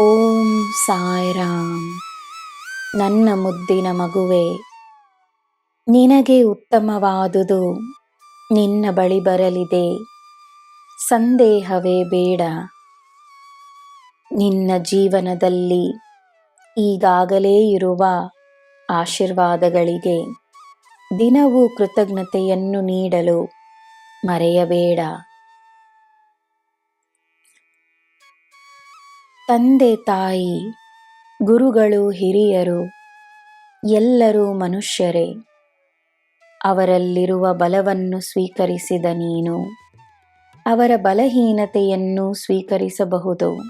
ಓಂ ಸಾಯಿರಾಮ್. ನನ್ನ ಮುದ್ದಿನ ಮಗುವೆ, ನಿನಗೆ ಉತ್ತಮವಾದುದು ನಿನ್ನ ಬಳಿ ಬರಲಿದೆ. ಸಂದೇಹವೇ ಬೇಡ. ನಿನ್ನ ಜೀವನದಲ್ಲಿ ಈಗಾಗಲೇ ಇರುವ ಆಶೀರ್ವಾದಗಳಿಗೆ ದಿನವೂ ಕೃತಜ್ಞತೆಯನ್ನು ನೀಡಲು ಮರೆಯಬೇಡ. ತಂದೆ ತಾಯಿ, ಗುರುಗಳು ಹಿರಿಯರು, ಎಲ್ಲರೂ ಮನುಷ್ಯರೇ. ಅವರಲ್ಲಿರುವ ಬಲವನ್ನು ಸ್ವೀಕರಿಸಿದ ನೀನು, ಅವರ ಬಲಹೀನತೆಯನ್ನು ಸ್ವೀಕರಿಸಬಹುದು.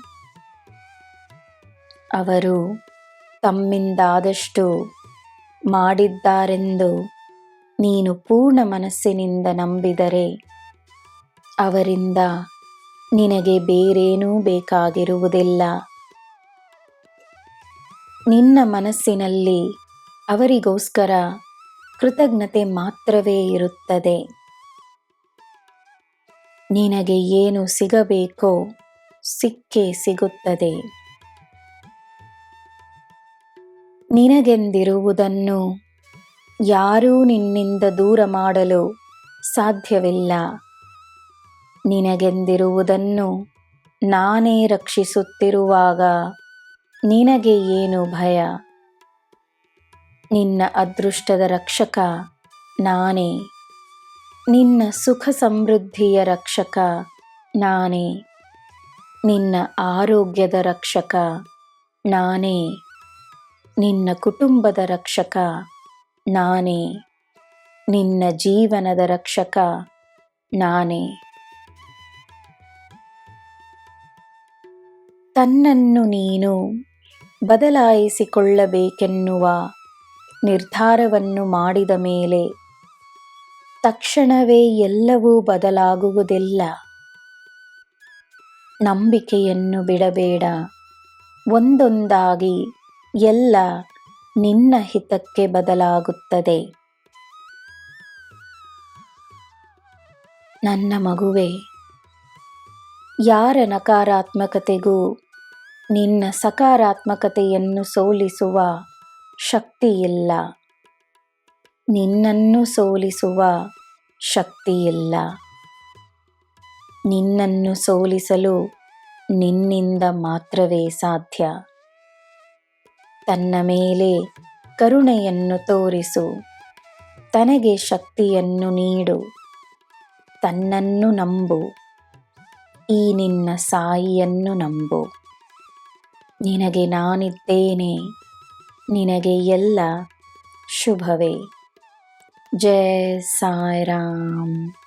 ಅವರು ತಮ್ಮಿಂದಾದಷ್ಟು ಮಾಡಿದ್ದಾರೆಂದು ನೀನು ಪೂರ್ಣ ಮನಸ್ಸಿನಿಂದ ನಂಬಿದರೆ, ಅವರಿಂದ ನಿನಗೆ ಬೇರೇನೂ ಬೇಕಾಗಿರುವುದಿಲ್ಲ. ನಿನ್ನ ಮನಸ್ಸಿನಲ್ಲಿ ಅವರಿಗೋಸ್ಕರ ಕೃತಜ್ಞತೆ ಮಾತ್ರವೇ ಇರುತ್ತದೆ. ನಿನಗೆ ಏನು ಸಿಗಬೇಕೋ ಸಿಕ್ಕೇ ಸಿಗುತ್ತದೆ. ನಿನಗೆಂದಿರುವುದನ್ನು ಯಾರೂ ನಿನ್ನಿಂದ ದೂರ ಮಾಡಲು ಸಾಧ್ಯವಿಲ್ಲ. ನಿನಗೆಂದಿರುವುದನ್ನು ನಾನೇ ರಕ್ಷಿಸುತ್ತಿರುವಾಗ ನಿನಗೆ ಏನು ಭಯ? ನಿನ್ನ ಅದೃಷ್ಟದ ರಕ್ಷಕ ನಾನೇ. ನಿನ್ನ ಸುಖ ಸಮೃದ್ಧಿಯ ರಕ್ಷಕ ನಾನೇ. ನಿನ್ನ ಆರೋಗ್ಯದ ರಕ್ಷಕ ನಾನೇ. ನಿನ್ನ ಕುಟುಂಬದ ರಕ್ಷಕ ನಾನೇ. ನಿನ್ನ ಜೀವನದ ರಕ್ಷಕ ನಾನೇ. ತನ್ನನ್ನು ನೀನು ಬದಲಾಯಿಸಿಕೊಳ್ಳಬೇಕೆನ್ನುವ ನಿರ್ಧಾರವನ್ನು ಮಾಡಿದ ಮೇಲೆ ತಕ್ಷಣವೇ ಎಲ್ಲವೂ ಬದಲಾಗುವುದಿಲ್ಲ. ನಂಬಿಕೆಯನ್ನು ಬಿಡಬೇಡ. ಒಂದೊಂದಾಗಿ ಎಲ್ಲ ನಿನ್ನ ಹಿತಕ್ಕೆ ಬದಲಾಗುತ್ತದೆ. ನನ್ನ ಮಗುವೆ, ಯಾರ ನಕಾರಾತ್ಮಕತೆಗೂ ನಿನ್ನ ಸಕಾರಾತ್ಮಕತೆಯನ್ನು ಸೋಲಿಸುವ ಶಕ್ತಿಯಿಲ್ಲ. ನಿನ್ನನ್ನು ಸೋಲಿಸುವ ಶಕ್ತಿಯಿಲ್ಲ. ನಿನ್ನನ್ನು ಸೋಲಿಸಲು ನಿನ್ನಿಂದ ಮಾತ್ರವೇ ಸಾಧ್ಯ. ತನ್ನ ಮೇಲೆ ಕರುಣೆಯನ್ನು ತೋರಿಸು. ತನಗೆ ಶಕ್ತಿಯನ್ನು ನೀಡು. ತನ್ನನ್ನು ನಂಬು. ಈ ನಿನ್ನ ಸಾಯಿಯನ್ನು ನಂಬು. ನಿನಗೆ ನಾನಿದ್ದೇನೆ. ನಿನಗೆ ಎಲ್ಲ ಶುಭವೇ. ಜಯ ಸಾಯಿರಾಮ್.